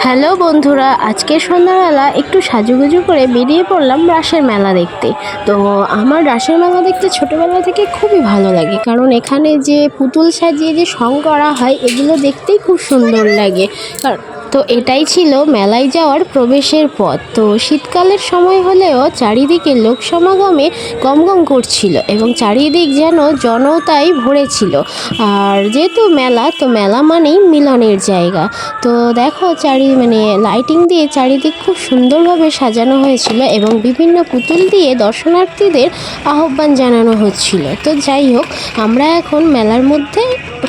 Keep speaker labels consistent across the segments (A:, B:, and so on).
A: Hello বন্ধুরা, আজকে সন্ধ্যাবেলা একটু সাজুগুজু করে বেরিয়ে পড়লাম রাসের মেলা দেখতে। তো আমার রাসের মেলা দেখতে ছোটোবেলা থেকে খুবই ভালো লাগে, কারণ এখানে যে পুতুল সাজিয়ে যে সং করা হয়, এগুলো দেখতেই খুব সুন্দর লাগে। কার- তো এটাই ছিল মেলায় যাওয়ার প্রবেশের পথ। তো শীতকালের সময় হলেও চারিদিকে লোক সমাগমে গমগম করছিল এবং চারিদিক যেন জনতায় ভরেছিল। আর যেহেতু মেলা, তো মেলা মানেই মিলনের জায়গা। তো দেখো চারি মানে লাইটিং দিয়ে চারিদিক খুব সুন্দরভাবে সাজানো হয়েছিল এবং বিভিন্ন পুতুল দিয়ে দর্শনার্থীদের আহ্বান জানানো হচ্ছিল। তো যাই হোক, আমরা এখন মেলার মধ্যে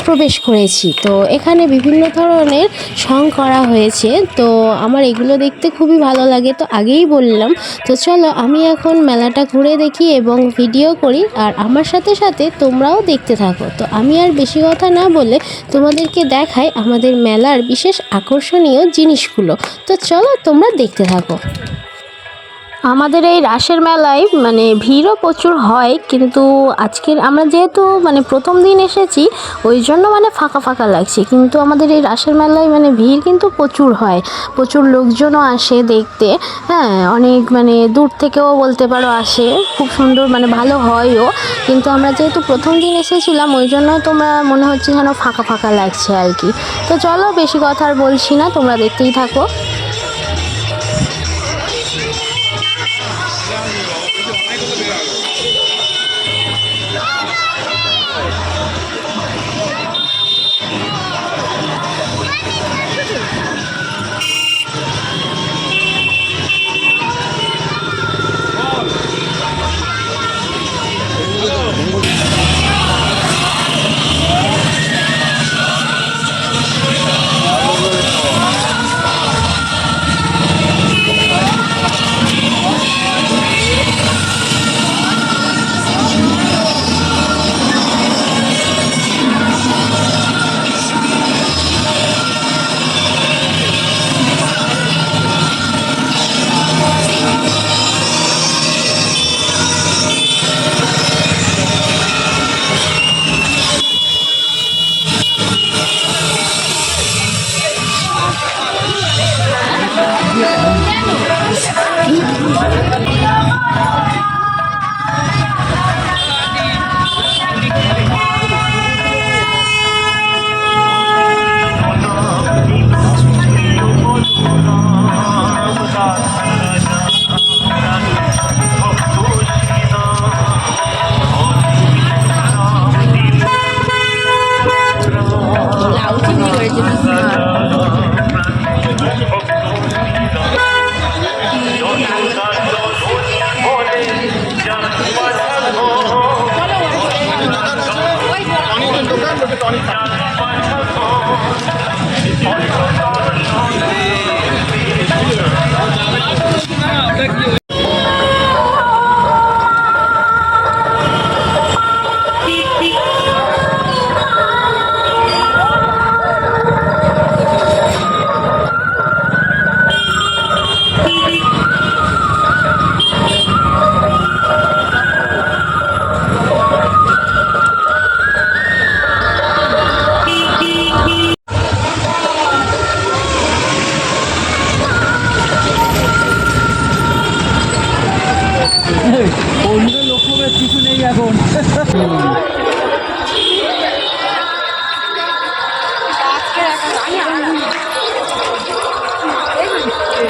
A: প্রবেশ করেছি। তো এখানে বিভিন্ন ধরনের সং করা হয়েছে, তো আমার এগুলো দেখতে খুবই ভালো লাগে, তো আগেই বললাম। তো চলো আমি এখন মেলাটা ঘুরে দেখি এবং ভিডিও করি, আর আমার সাথে সাথে তোমরাও দেখতে থাকো। তো আমি আর বেশি কথা না বলে তোমাদেরকে দেখাই আমাদের মেলার বিশেষ আকর্ষণীয় জিনিসগুলো। তো চলো তোমরা দেখতে থাকো। আমাদের এই রাসের মেলায় মানে ভিড়ও প্রচুর হয়, কিন্তু আজকের আমরা যেহেতু মানে প্রথম দিন এসেছি, ওই জন্য মানে ফাঁকা ফাঁকা লাগছে। কিন্তু আমাদের এই রাসের মেলায় মানে ভিড় কিন্তু প্রচুর হয়। প্রচুর লোকজনও আসে দেখতে। হ্যাঁ অনেক মানে দূর থেকেও বলতে পারো আসে। খুব সুন্দর মানে ভালো হয়ও। কিন্তু আমরা যেহেতু প্রথম দিন এসেছিলাম, ওই জন্য তোমরা মনে হচ্ছে যেন ফাঁকা ফাঁকা লাগছে আর কি। তো চলো, বেশি কথা আর বলছি না, তোমরা দেখতেই থাকো।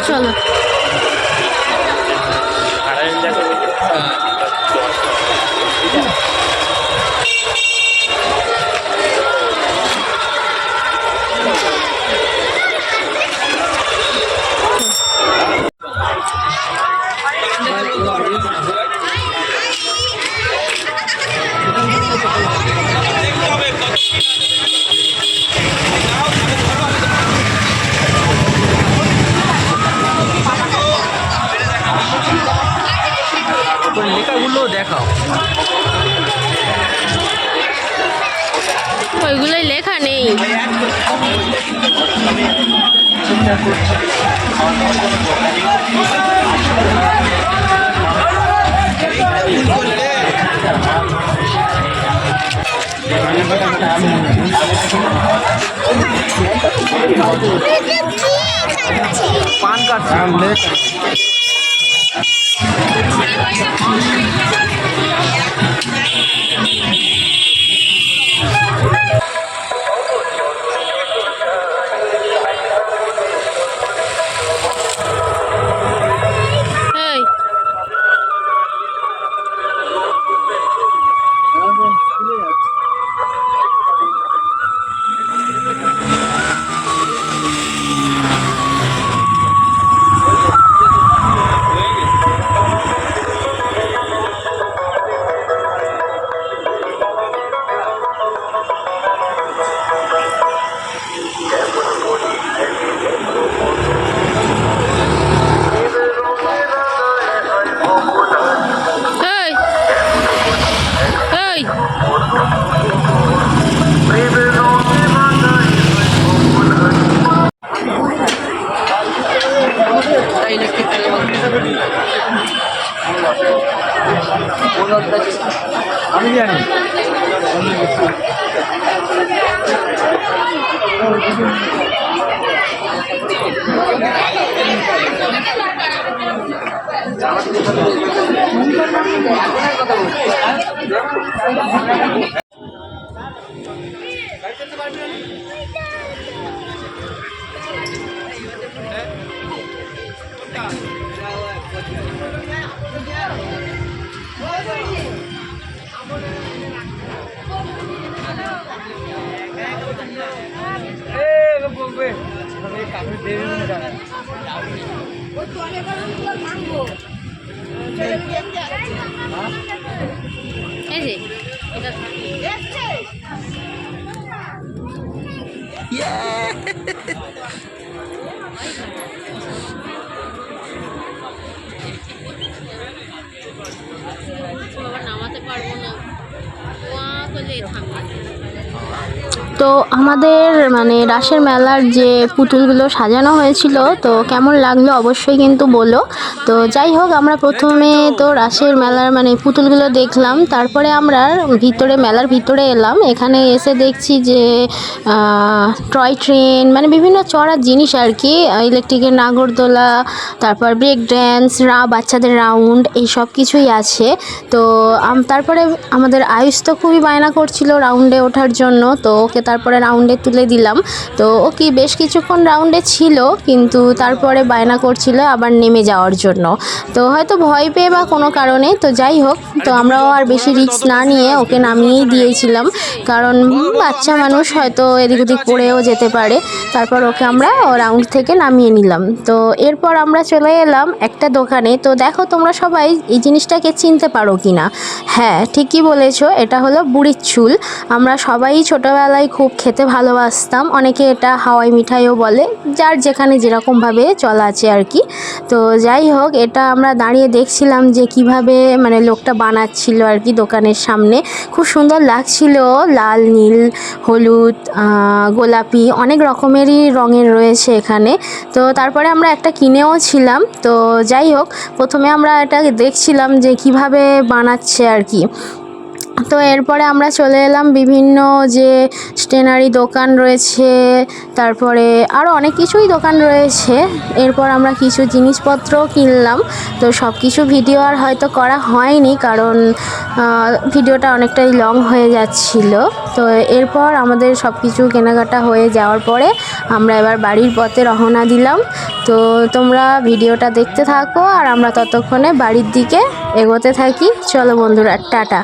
B: 算了。
A: চলো
B: লেখাগুলো দেখাও।
A: ওইগুলোই লেখা নেই।
C: দেখেছি
B: কাটছে আমি জানি
A: এই যে নামাতে পারব না। ওয়া করলে থামবে তো আমাদের মানে রাসের মেলার যে পুতুলগুলো সাজানো হয়েছিল, তো কেমন লাগল অবশ্যই কিন্তু বলো। তো যাই হোক, আমরা প্রথমে তো রাসের মেলার মানে পুতুলগুলো দেখলাম, তারপরে আমরা ভিতরে মেলার ভিতরে এলাম। এখানে এসে দেখছি যে টয় ট্রেন মানে বিভিন্ন চড়ার জিনিস আর কি, ইলেকট্রিকের নাগরদোলা, তারপর ব্রেক ড্যান্স, রা, বাচ্চাদের রাউন্ড, এই সব কিছুই আছে। তো তারপরে আমাদের আয়ুষ তো খুবই বায়না করছিল রাউন্ডে ওঠার জন্য, তো ওকে তারপরে রাউন্ডে তুলে দিলাম। তো ও কি বেশ কিছুক্ষণ রাউন্ডে ছিল, কিন্তু তারপরে বায়না করছিল আবার নেমে যাওয়ার জন্য। তো হয়তো ভয় পেয়ে বা কোনো কারণে, তো যাই হোক, তো আমরাও আর বেশি রিস্ক না নিয়ে ওকে নামিয়েই দিয়েছিলাম। কারণ বাচ্চা মানুষ হয়তো এদিক ওদিক পড়েও যেতে পারে। তারপর ওকে আমরা রাউন্ড থেকে নামিয়ে নিলাম। তো এরপর আমরা চলে এলাম একটা দোকানে। তো দেখো তোমরা সবাই এই জিনিসটাকে চিনতে পারো কি না হ্যাঁ ঠিকই বলেছ, এটা হলো বুড়ির চুল। আমরা সবাই ছোটোবেলায় খুব খেতে ভালোবাসতাম। অনেকে এটা হাওয়াই মিঠাইও বলে, যার যেখানে যেরকমভাবে চলা আছে আর কি। তো যাই হোক, এটা আমরা দাঁড়িয়ে দেখছিলাম যে কীভাবে মানে লোকটা বানাচ্ছিল আর কি দোকানের সামনে। খুব সুন্দর লাগছিল, লাল, নীল, হলুদ গোলাপি, অনেক রকমেরই রঙের রয়েছে এখানে। তো তারপরে আমরা একটা কিনেও ছিলাম। তো যাই হোক, প্রথমে আমরা এটা দেখছিলাম যে কীভাবে বানাচ্ছে আর কি। তো এরপরে আমরা চলে এলাম বিভিন্ন যে স্টেনারি দোকান রয়েছে, তারপরে আরও অনেক কিছুই দোকান রয়েছে। এরপর আমরা কিছু জিনিসপত্র কিনলাম। তো সব কিছু ভিডিও আর হয়তো করা হয়নি কারণ ভিডিওটা অনেকটাই লং হয়ে যাচ্ছিল। তো এরপর আমাদের সব কিছু কেনাকাটা হয়ে যাওয়ার পরে আমরা এবার বাড়ির পথে রওনা দিলাম। তো তোমরা ভিডিওটা দেখতে থাকো আর আমরা ততক্ষণে বাড়ির দিকে এগোতে থাকি। চলো বন্ধুরা, টাটা।